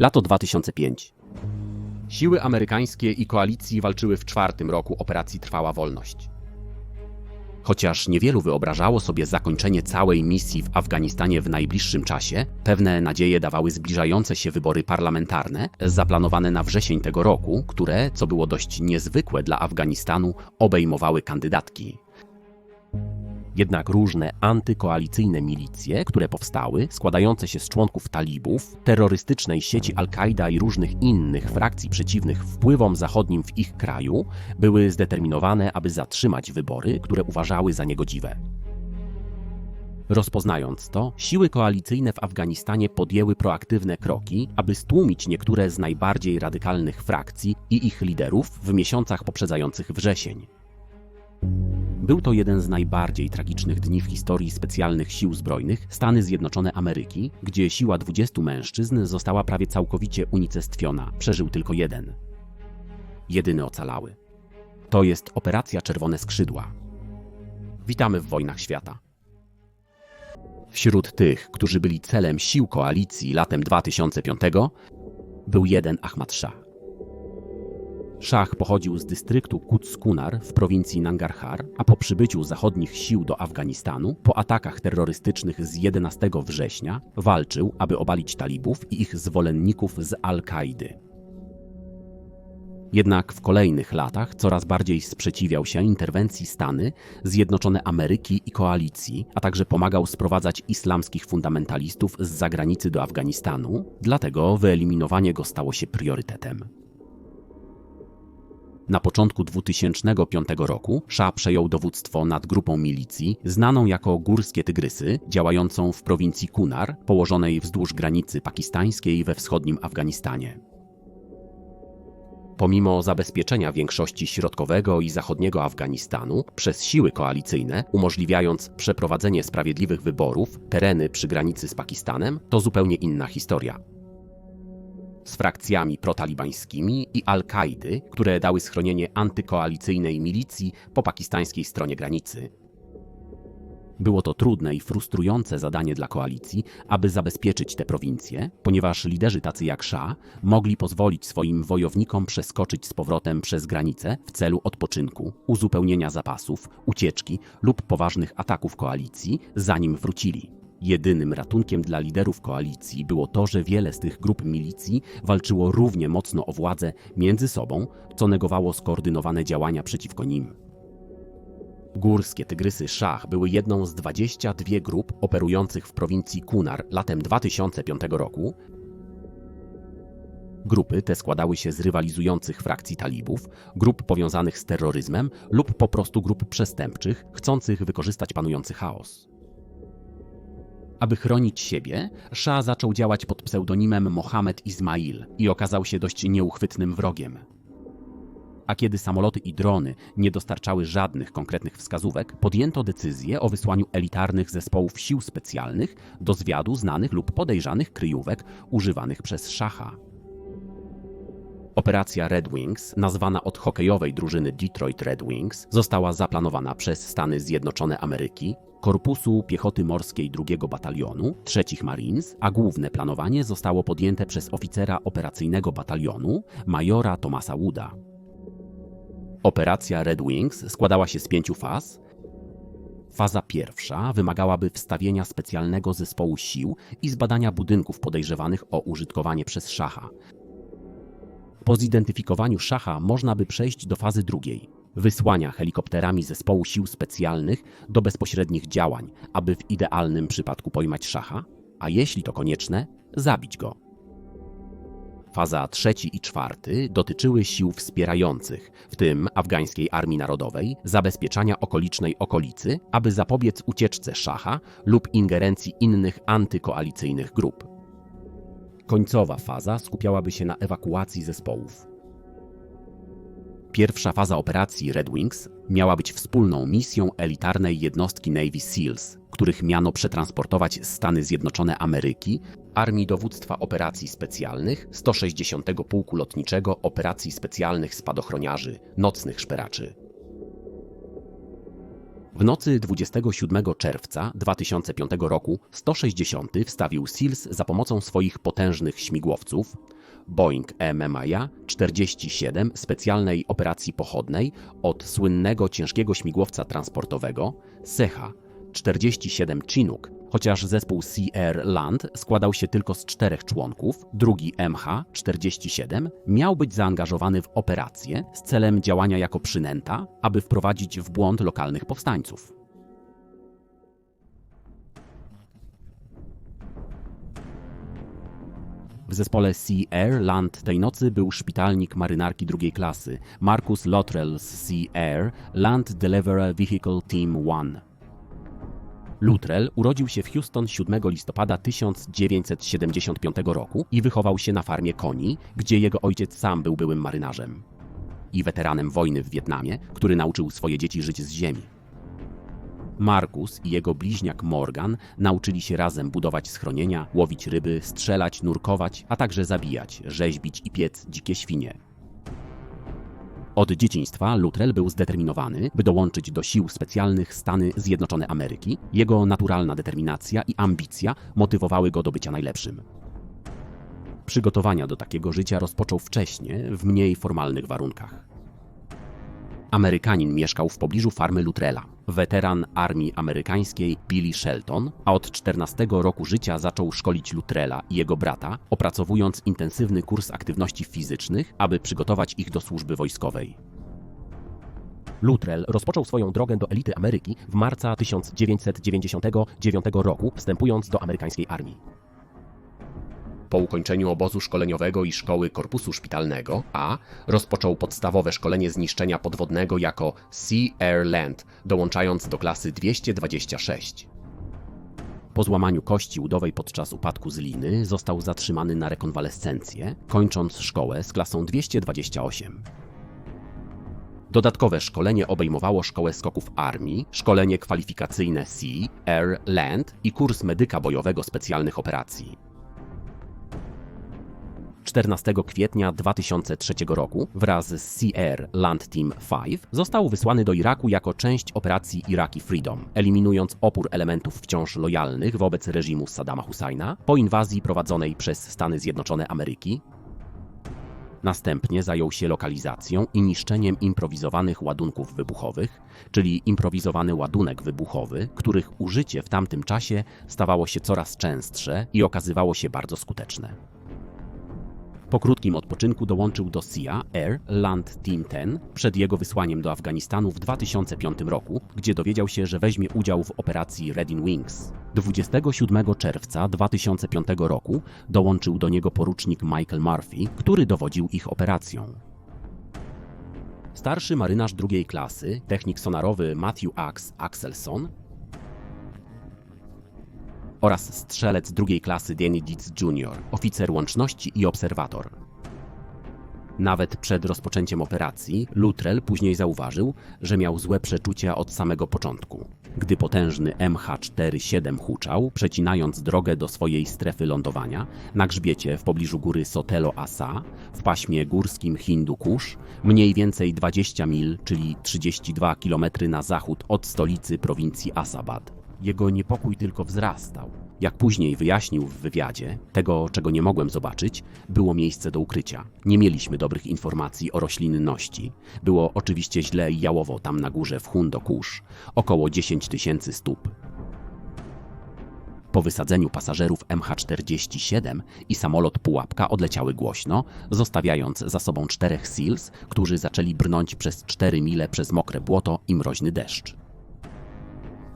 Lato 2005. Siły amerykańskie i koalicji walczyły w czwartym roku operacji Trwała Wolność. Chociaż niewielu wyobrażało sobie zakończenie całej misji w Afganistanie w najbliższym czasie, pewne nadzieje dawały zbliżające się wybory parlamentarne, zaplanowane na wrzesień tego roku, które, co było dość niezwykłe dla Afganistanu, obejmowały kandydatki. Jednak różne antykoalicyjne milicje, które powstały, składające się z członków talibów, terrorystycznej sieci Al-Kaida i różnych innych frakcji przeciwnych wpływom zachodnim w ich kraju, były zdeterminowane, aby zatrzymać wybory, które uważały za niegodziwe. Rozpoznając to, siły koalicyjne w Afganistanie podjęły proaktywne kroki, aby stłumić niektóre z najbardziej radykalnych frakcji i ich liderów w miesiącach poprzedzających wrzesień. Był to jeden z najbardziej tragicznych dni w historii specjalnych sił zbrojnych Stany Zjednoczone Ameryki, gdzie siła 20 mężczyzn została prawie całkowicie unicestwiona. Przeżył tylko jeden. Jedyny ocalały. To jest Operacja Czerwone Skrzydła. Witamy w wojnach świata. Wśród tych, którzy byli celem sił koalicji latem 2005, był jeden Ahmad Shah. Szach pochodził z dystryktu Quds Kunar w prowincji Nangarhar, a po przybyciu zachodnich sił do Afganistanu, po atakach terrorystycznych z 11 września, walczył, aby obalić talibów i ich zwolenników z Al-Kaidy. Jednak w kolejnych latach coraz bardziej sprzeciwiał się interwencji Stany, Zjednoczone Ameryki i koalicji, a także pomagał sprowadzać islamskich fundamentalistów z zagranicy do Afganistanu, dlatego wyeliminowanie go stało się priorytetem. Na początku 2005 roku Shah przejął dowództwo nad grupą milicji znaną jako Górskie Tygrysy, działającą w prowincji Kunar, położonej wzdłuż granicy pakistańskiej we wschodnim Afganistanie. Pomimo zabezpieczenia większości środkowego i zachodniego Afganistanu przez siły koalicyjne, umożliwiając przeprowadzenie sprawiedliwych wyborów, tereny przy granicy z Pakistanem to zupełnie inna historia z frakcjami protalibańskimi i Al-Kaidy, które dały schronienie antykoalicyjnej milicji po pakistańskiej stronie granicy. Było to trudne i frustrujące zadanie dla koalicji, aby zabezpieczyć te prowincje, ponieważ liderzy tacy jak Shah mogli pozwolić swoim wojownikom przeskoczyć z powrotem przez granicę w celu odpoczynku, uzupełnienia zapasów, ucieczki lub poważnych ataków koalicji, zanim wrócili. Jedynym ratunkiem dla liderów koalicji było to, że wiele z tych grup milicji walczyło równie mocno o władzę między sobą, co negowało skoordynowane działania przeciwko nim. Górskie Tygrysy Szach były jedną z 22 grup operujących w prowincji Kunar latem 2005 roku. Grupy te składały się z rywalizujących frakcji talibów, grup powiązanych z terroryzmem lub po prostu grup przestępczych, chcących wykorzystać panujący chaos. Aby chronić siebie, Shah zaczął działać pod pseudonimem Mohamed Ismail i okazał się dość nieuchwytnym wrogiem. A kiedy samoloty i drony nie dostarczały żadnych konkretnych wskazówek, podjęto decyzję o wysłaniu elitarnych zespołów sił specjalnych do zwiadu znanych lub podejrzanych kryjówek używanych przez Szacha. Operacja Red Wings, nazwana od hokejowej drużyny Detroit Red Wings, została zaplanowana przez Stany Zjednoczone Ameryki Korpusu Piechoty Morskiej II Batalionu, III Marines, a główne planowanie zostało podjęte przez oficera operacyjnego batalionu, majora Thomasa Wooda. Operacja Red Wings składała się z pięciu faz. Faza pierwsza wymagałaby wstawienia specjalnego zespołu sił i zbadania budynków podejrzewanych o użytkowanie przez szacha. Po zidentyfikowaniu szacha można by przejść do fazy drugiej wysłania helikopterami zespołu sił specjalnych do bezpośrednich działań, aby w idealnym przypadku pojmać szacha, a jeśli to konieczne, zabić go. Faza trzeci i czwarty dotyczyły sił wspierających, w tym afgańskiej Armii Narodowej, zabezpieczania okolicznej okolicy, aby zapobiec ucieczce szacha lub ingerencji innych antykoalicyjnych grup. Końcowa faza skupiałaby się na ewakuacji zespołów. Pierwsza faza operacji Red Wings miała być wspólną misją elitarnej jednostki Navy SEALs, których miano przetransportować Stany Zjednoczone Ameryki, Armii Dowództwa Operacji Specjalnych 160 Pułku Lotniczego Operacji Specjalnych Spadochroniarzy, Nocnych Szperaczy. W nocy 27 czerwca 2005 roku 160 wstawił SEALs za pomocą swoich potężnych śmigłowców Boeing EMMAIA 47 specjalnej operacji pochodnej od słynnego ciężkiego śmigłowca transportowego Seha 47 Chinook, chociaż zespół Air Land składał się tylko z czterech członków, drugi MH-47 miał być zaangażowany w operację z celem działania jako przynęta, aby wprowadzić w błąd lokalnych powstańców. W zespole Sea Land tej nocy był szpitalnik marynarki drugiej klasy Marcus Lottrell z Sea Land Delivery Vehicle Team 1. Luttrell urodził się w Houston 7 listopada 1975 roku i wychował się na farmie koni, gdzie jego ojciec sam był byłym marynarzem i weteranem wojny w Wietnamie, który nauczył swoje dzieci żyć z ziemi. Markus i jego bliźniak Morgan nauczyli się razem budować schronienia, łowić ryby, strzelać, nurkować, a także zabijać, rzeźbić i piec dzikie świnie. Od dzieciństwa Luttrell był zdeterminowany, by dołączyć do sił specjalnych Stany Zjednoczone Ameryki. Jego naturalna determinacja i ambicja motywowały go do bycia najlepszym. Przygotowania do takiego życia rozpoczął wcześnie, w mniej formalnych warunkach. Amerykanin mieszkał w pobliżu farmy Lutrella. Weteran armii amerykańskiej Billy Shelton, a od 14 roku życia zaczął szkolić Lutrella i jego brata, opracowując intensywny kurs aktywności fizycznych, aby przygotować ich do służby wojskowej. Luttrell rozpoczął swoją drogę do elity Ameryki w marca 1999 roku, wstępując do amerykańskiej armii. Po ukończeniu obozu szkoleniowego i szkoły korpusu szpitalnego A rozpoczął podstawowe szkolenie zniszczenia podwodnego jako Sea Air Land, dołączając do klasy 226. Po złamaniu kości udowej podczas upadku z liny został zatrzymany na rekonwalescencję, kończąc szkołę z klasą 228. Dodatkowe szkolenie obejmowało szkołę skoków armii, szkolenie kwalifikacyjne Sea, Air, Land i kurs medyka bojowego specjalnych operacji. 14 kwietnia 2003 roku wraz z CR Land Team 5 został wysłany do Iraku jako część operacji Iraki Freedom, eliminując opór elementów wciąż lojalnych wobec reżimu Saddama Husajna po inwazji prowadzonej przez Stany Zjednoczone Ameryki. Następnie zajął się lokalizacją i niszczeniem improwizowanych ładunków wybuchowych, czyli improwizowany ładunek wybuchowy, których użycie w tamtym czasie stawało się coraz częstsze i okazywało się bardzo skuteczne. Po krótkim odpoczynku dołączył do SIA Air Land Team 10 przed jego wysłaniem do Afganistanu w 2005 roku, gdzie dowiedział się, że weźmie udział w operacji Reading Wings. 27 czerwca 2005 roku dołączył do niego porucznik Michael Murphy, który dowodził ich operacją. Starszy marynarz drugiej klasy, technik sonarowy Matthew Axe Axelson, oraz strzelec drugiej klasy Danny Dietz Jr., oficer łączności i obserwator. Nawet przed rozpoczęciem operacji, Luttrell później zauważył, że miał złe przeczucia od samego początku. Gdy potężny MH47 huczał, przecinając drogę do swojej strefy lądowania, na grzbiecie w pobliżu góry Sotelo Asa, w paśmie górskim Hindu Kush, mniej więcej 20 mil, czyli 32 km na zachód od stolicy prowincji Asabad. Jego niepokój tylko wzrastał. Jak później wyjaśnił w wywiadzie, tego, czego nie mogłem zobaczyć, było miejsce do ukrycia. Nie mieliśmy dobrych informacji o roślinności. Było oczywiście źle i jałowo tam na górze w Hundokusz, około 10 tysięcy stóp. Po wysadzeniu pasażerów MH47 i samolot Pułapka odleciały głośno, zostawiając za sobą czterech SEALs, którzy zaczęli brnąć przez 4 mile przez mokre błoto i mroźny deszcz.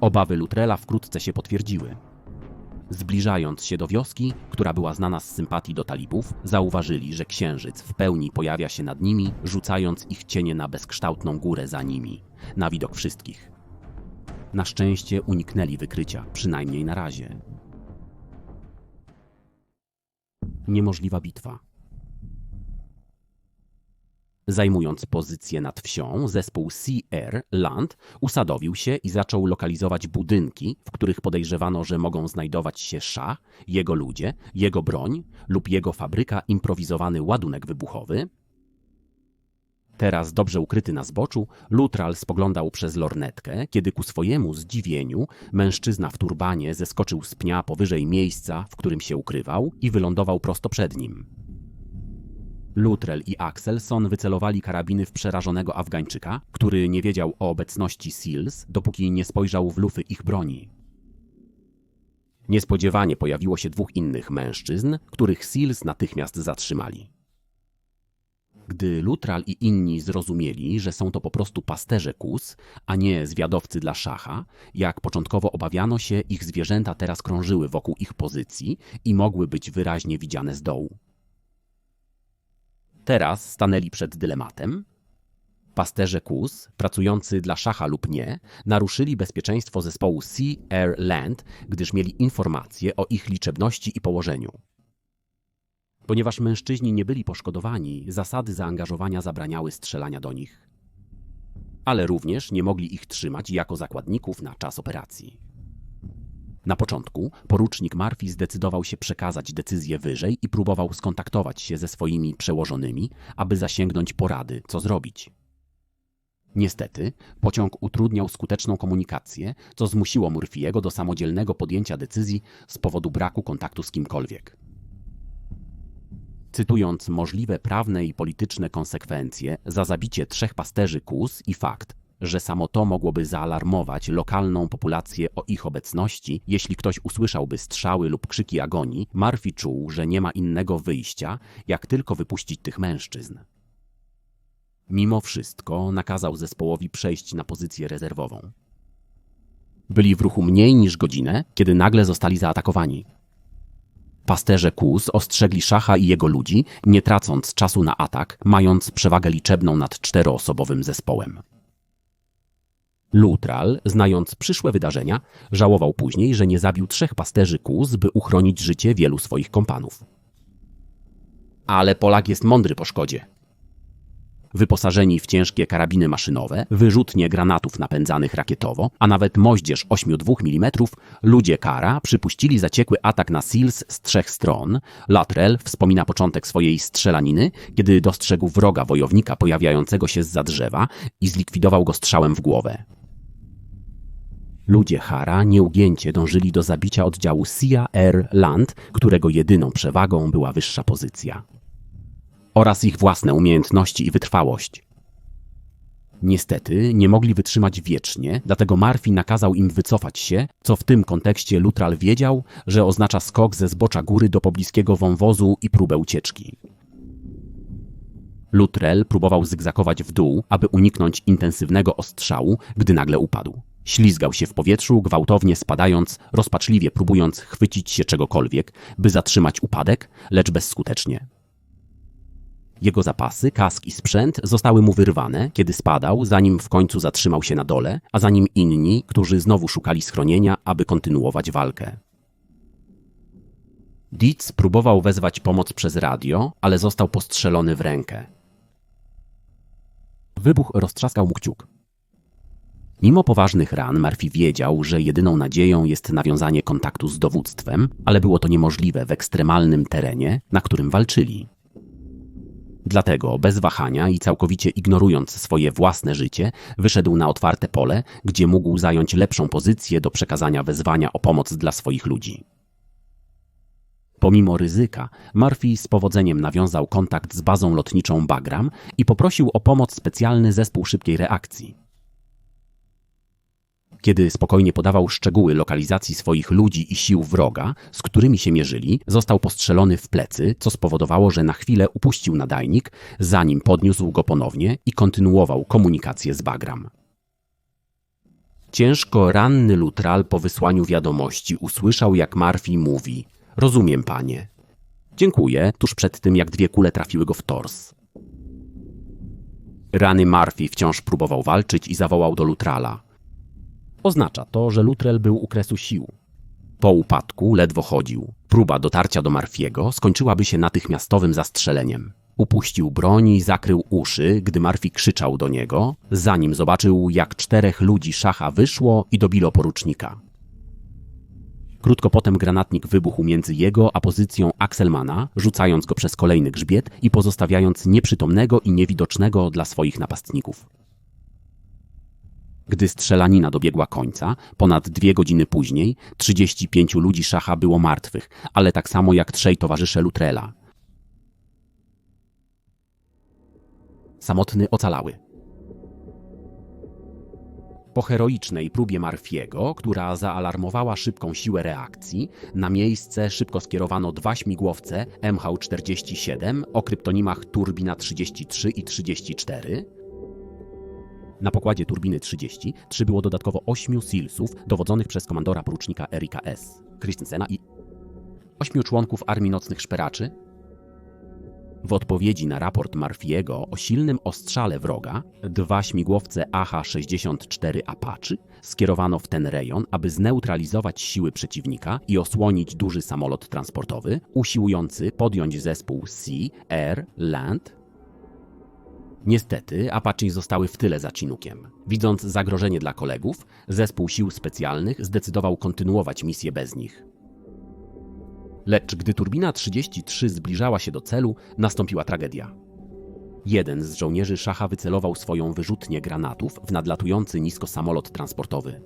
Obawy Lutrela wkrótce się potwierdziły. Zbliżając się do wioski, która była znana z sympatii do talibów, zauważyli, że księżyc w pełni pojawia się nad nimi, rzucając ich cienie na bezkształtną górę za nimi, na widok wszystkich. Na szczęście uniknęli wykrycia, przynajmniej na razie. Niemożliwa bitwa. Zajmując pozycję nad wsią, zespół Air Land usadowił się i zaczął lokalizować budynki, w których podejrzewano, że mogą znajdować się Shah, jego ludzie, jego broń lub jego fabryka improwizowany ładunek wybuchowy, Teraz dobrze ukryty na zboczu, Lutral spoglądał przez lornetkę, kiedy ku swojemu zdziwieniu mężczyzna w turbanie zeskoczył z pnia powyżej miejsca, w którym się ukrywał i wylądował prosto przed nim. Lutrell i Axelson wycelowali karabiny w przerażonego Afgańczyka, który nie wiedział o obecności SEALs, dopóki nie spojrzał w lufy ich broni. Niespodziewanie pojawiło się dwóch innych mężczyzn, których SEALs natychmiast zatrzymali. Gdy Lutral i inni zrozumieli, że są to po prostu pasterze kus, a nie zwiadowcy dla szacha, jak początkowo obawiano się, ich zwierzęta teraz krążyły wokół ich pozycji i mogły być wyraźnie widziane z dołu. Teraz stanęli przed dylematem. Pasterze kus, pracujący dla szacha lub nie, naruszyli bezpieczeństwo zespołu Sea Air Land, gdyż mieli informacje o ich liczebności i położeniu. Ponieważ mężczyźni nie byli poszkodowani, zasady zaangażowania zabraniały strzelania do nich. Ale również nie mogli ich trzymać jako zakładników na czas operacji. Na początku porucznik Murphy zdecydował się przekazać decyzję wyżej i próbował skontaktować się ze swoimi przełożonymi, aby zasięgnąć porady, co zrobić. Niestety, pociąg utrudniał skuteczną komunikację, co zmusiło Murphy'ego do samodzielnego podjęcia decyzji z powodu braku kontaktu z kimkolwiek. Cytując możliwe prawne i polityczne konsekwencje za zabicie trzech pasterzy kus i fakt, że samo to mogłoby zaalarmować lokalną populację o ich obecności, jeśli ktoś usłyszałby strzały lub krzyki agonii, Murphy czuł, że nie ma innego wyjścia, jak tylko wypuścić tych mężczyzn. Mimo wszystko nakazał zespołowi przejść na pozycję rezerwową. Byli w ruchu mniej niż godzinę, kiedy nagle zostali zaatakowani. Pasterze Kus ostrzegli szacha i jego ludzi, nie tracąc czasu na atak, mając przewagę liczebną nad czteroosobowym zespołem. Lutral, znając przyszłe wydarzenia, żałował później, że nie zabił trzech pasterzy Kus, by uchronić życie wielu swoich kompanów. Ale Polak jest mądry po szkodzie. Wyposażeni w ciężkie karabiny maszynowe, wyrzutnie granatów napędzanych rakietowo, a nawet moździerz 8,2 mm, ludzie Kara przypuścili zaciekły atak na Seals z trzech stron. Latrell wspomina początek swojej strzelaniny, kiedy dostrzegł wroga wojownika pojawiającego się z drzewa i zlikwidował go strzałem w głowę. Ludzie Hara nieugięcie dążyli do zabicia oddziału Sia Air Land, którego jedyną przewagą była wyższa pozycja. Oraz ich własne umiejętności i wytrwałość. Niestety nie mogli wytrzymać wiecznie, dlatego Murphy nakazał im wycofać się, co w tym kontekście Lutral wiedział, że oznacza skok ze zbocza góry do pobliskiego wąwozu i próbę ucieczki. Lutrell próbował zygzakować w dół, aby uniknąć intensywnego ostrzału, gdy nagle upadł. Ślizgał się w powietrzu, gwałtownie spadając, rozpaczliwie próbując chwycić się czegokolwiek, by zatrzymać upadek, lecz bezskutecznie. Jego zapasy, kask i sprzęt zostały mu wyrwane, kiedy spadał, zanim w końcu zatrzymał się na dole, a za nim inni, którzy znowu szukali schronienia, aby kontynuować walkę. Dietz próbował wezwać pomoc przez radio, ale został postrzelony w rękę. Wybuch roztrzaskał mu kciuk. Mimo poważnych ran, Murphy wiedział, że jedyną nadzieją jest nawiązanie kontaktu z dowództwem, ale było to niemożliwe w ekstremalnym terenie, na którym walczyli. Dlatego, bez wahania i całkowicie ignorując swoje własne życie, wyszedł na otwarte pole, gdzie mógł zająć lepszą pozycję do przekazania wezwania o pomoc dla swoich ludzi. Pomimo ryzyka, Murphy z powodzeniem nawiązał kontakt z bazą lotniczą Bagram i poprosił o pomoc specjalny zespół szybkiej reakcji. Kiedy spokojnie podawał szczegóły lokalizacji swoich ludzi i sił wroga, z którymi się mierzyli, został postrzelony w plecy, co spowodowało, że na chwilę upuścił nadajnik, zanim podniósł go ponownie i kontynuował komunikację z Bagram. Ciężko ranny Lutral po wysłaniu wiadomości usłyszał, jak Murphy mówi: Rozumiem, panie. Dziękuję, tuż przed tym, jak dwie kule trafiły go w tors. Rany Murphy wciąż próbował walczyć i zawołał do Lutrala. Oznacza to, że Lutrell był u kresu sił. Po upadku ledwo chodził. Próba dotarcia do Marfiego skończyłaby się natychmiastowym zastrzeleniem. Upuścił broń i zakrył uszy, gdy Marfi krzyczał do niego, zanim zobaczył, jak czterech ludzi szacha wyszło i dobilo porucznika. Krótko potem granatnik wybuchł między jego a pozycją Axelmana, rzucając go przez kolejny grzbiet i pozostawiając nieprzytomnego i niewidocznego dla swoich napastników. Gdy strzelanina dobiegła końca, ponad dwie godziny później, 35 ludzi szacha było martwych, ale tak samo jak trzej towarzysze Lutrela. Samotny ocalały. Po heroicznej próbie Marfiego, która zaalarmowała szybką siłę reakcji, na miejsce szybko skierowano dwa śmigłowce MH-47 o kryptonimach Turbina 33 i 34. Na pokładzie turbiny 30 przybyło dodatkowo ośmiu Silsów dowodzonych przez komandora porucznika Erika S. Christensena i ośmiu członków Armii Nocnych Szperaczy, w odpowiedzi na raport Marfiego o silnym ostrzale wroga, dwa śmigłowce AH-64 Apache skierowano w ten rejon, aby zneutralizować siły przeciwnika i osłonić duży samolot transportowy, usiłujący podjąć zespół Sea, Air, Land. Niestety, Apache zostały w tyle za Chinookiem. Widząc zagrożenie dla kolegów, zespół sił specjalnych zdecydował kontynuować misję bez nich. Lecz gdy turbina 33 zbliżała się do celu, nastąpiła tragedia. Jeden z żołnierzy szacha wycelował swoją wyrzutnię granatów w nadlatujący nisko samolot transportowy.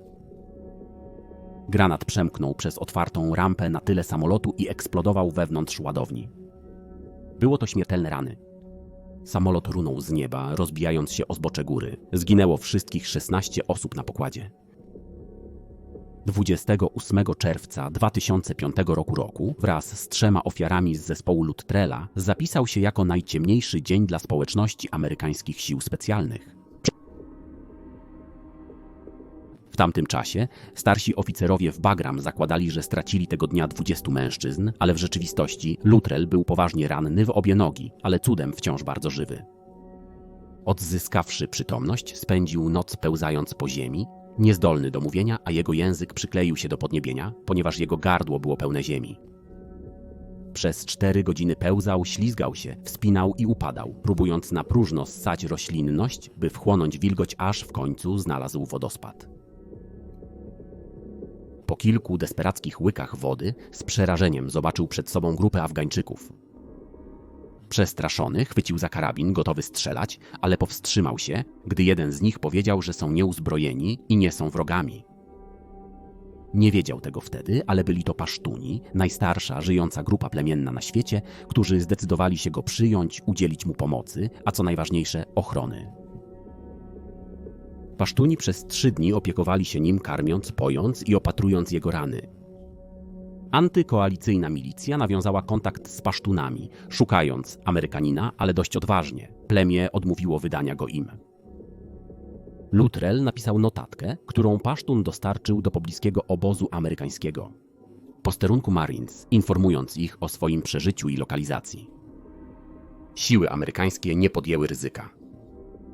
Granat przemknął przez otwartą rampę na tyle samolotu i eksplodował wewnątrz ładowni. Było to śmiertelne rany. Samolot runął z nieba, rozbijając się o zbocze góry. Zginęło wszystkich 16 osób na pokładzie. 28 czerwca 2005 roku, roku wraz z trzema ofiarami z zespołu Luttrella zapisał się jako najciemniejszy dzień dla społeczności amerykańskich sił specjalnych. Tamtym czasie starsi oficerowie w Bagram zakładali, że stracili tego dnia 20 mężczyzn, ale w rzeczywistości Luttrell był poważnie ranny w obie nogi, ale cudem wciąż bardzo żywy. Odzyskawszy przytomność, spędził noc pełzając po ziemi, niezdolny do mówienia, a jego język przykleił się do podniebienia, ponieważ jego gardło było pełne ziemi. Przez cztery godziny pełzał, ślizgał się, wspinał i upadał, próbując na próżno ssać roślinność, by wchłonąć wilgoć, aż w końcu znalazł wodospad. Po kilku desperackich łykach wody z przerażeniem zobaczył przed sobą grupę Afgańczyków. Przestraszony chwycił za karabin, gotowy strzelać, ale powstrzymał się, gdy jeden z nich powiedział, że są nieuzbrojeni i nie są wrogami. Nie wiedział tego wtedy, ale byli to pasztuni, najstarsza żyjąca grupa plemienna na świecie, którzy zdecydowali się go przyjąć, udzielić mu pomocy, a co najważniejsze ochrony. Pasztuni przez trzy dni opiekowali się nim, karmiąc, pojąc i opatrując jego rany. Antykoalicyjna milicja nawiązała kontakt z Pasztunami, szukając Amerykanina, ale dość odważnie. Plemię odmówiło wydania go im. Luttrell napisał notatkę, którą Pasztun dostarczył do pobliskiego obozu amerykańskiego. Posterunku Marines, informując ich o swoim przeżyciu i lokalizacji. Siły amerykańskie nie podjęły ryzyka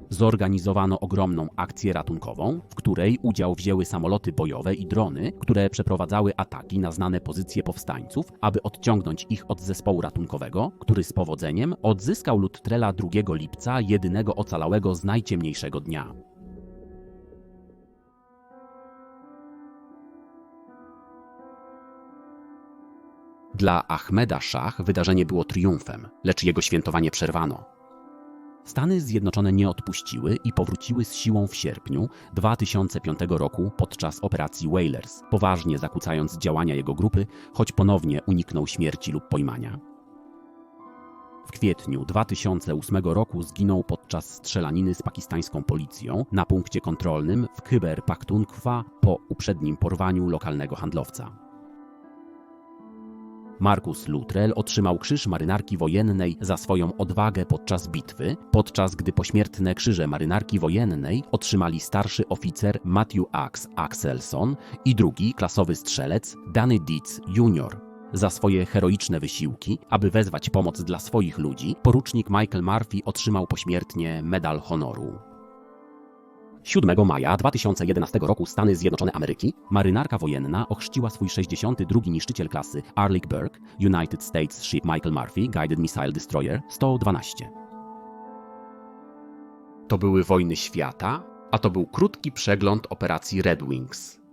zorganizowano ogromną akcję ratunkową, w której udział wzięły samoloty bojowe i drony, które przeprowadzały ataki na znane pozycje powstańców, aby odciągnąć ich od zespołu ratunkowego, który z powodzeniem odzyskał Luttrella 2 lipca, jedynego ocalałego z najciemniejszego dnia. Dla Ahmeda Shah wydarzenie było triumfem, lecz jego świętowanie przerwano. Stany Zjednoczone nie odpuściły i powróciły z siłą w sierpniu 2005 roku podczas operacji Whalers, poważnie zakłócając działania jego grupy, choć ponownie uniknął śmierci lub pojmania. W kwietniu 2008 roku zginął podczas strzelaniny z pakistańską policją na punkcie kontrolnym w Khyber Pakhtunkhwa po uprzednim porwaniu lokalnego handlowca. Markus Luttrell otrzymał Krzyż Marynarki Wojennej za swoją odwagę podczas bitwy, podczas gdy pośmiertne Krzyże Marynarki Wojennej otrzymali starszy oficer Matthew Axe Axelson i drugi klasowy strzelec Danny Dietz Jr. Za swoje heroiczne wysiłki, aby wezwać pomoc dla swoich ludzi, porucznik Michael Murphy otrzymał pośmiertnie Medal Honoru. 7 maja 2011 roku Stany Zjednoczone Ameryki, marynarka wojenna ochrzciła swój 62. niszczyciel klasy Arleigh United States Ship Michael Murphy Guided Missile Destroyer 112. To były wojny świata, a to był krótki przegląd operacji Red Wings.